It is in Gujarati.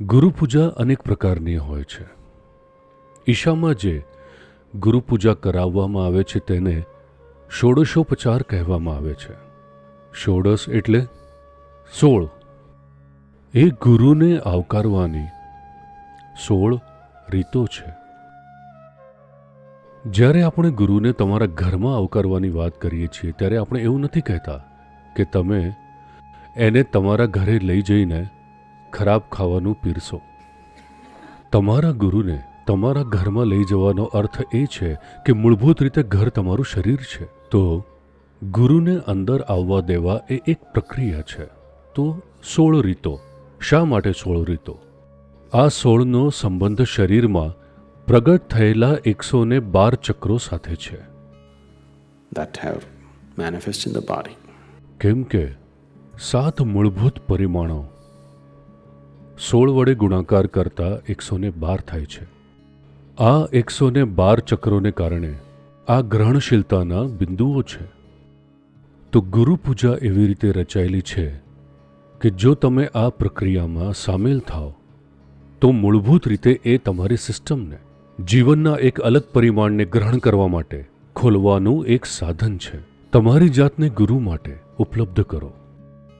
ગુરુ પૂજા અનેક પ્રકારની હોય છે. ઈશામાં જે ગુરુ પૂજા કરાવવામાં આવે છે તેને ષોડશોપચાર કહેવામાં આવે છે. ષોડશ એટલે સોળ. એ ગુરુને આવકારવાની સોળ રીતો છે. જ્યારે આપણે ગુરુને તમારા ઘરમાં આવકારવાની વાત કરીએ છીએ, ત્યારે આપણે એવું નથી કહેતા કે તમે એને તમારા ઘરે લઈ જઈને ખરાબ ખાવાનું પીરસો. તમારા ગુરુને તમારા ઘરમાં લઈ જવાનો અર્થ એ છે કે મૂળભૂત રીતે ઘર તમારું શરીર છે. તો ગુરુને અંદર આવવા દેવા એ એક પ્રક્રિયા છે. તો સોળ રીતો. શા માટે સોળ રીતો? આ સોળનો સંબંધ શરીરમાં પ્રગટ થયેલા એકસો ને બાર ચક્રો સાથે છે. That have manifest in the body. કેમ કે સાત મૂળભૂત પરિમાણો સોળ વડે ગુણાકાર કરતા એકસો ને બાર થાય છે. આ એકસો ને બાર ચક્રોને કારણે આ ગ્રહણશીલતાના બિંદુઓ છે. તો ગુરુ પૂજા એવી રીતે રચાયેલી છે કે જો તમે આ પ્રક્રિયામાં સામેલ થાઓ, તો મૂળભૂત રીતે એ તમારી સિસ્ટમને, જીવનના એક અલગ પરિમાણને ગ્રહણ કરવા માટે ખોલવાનું એક સાધન છે. તમારી જાતને ગુરુ માટે ઉપલબ્ધ કરો.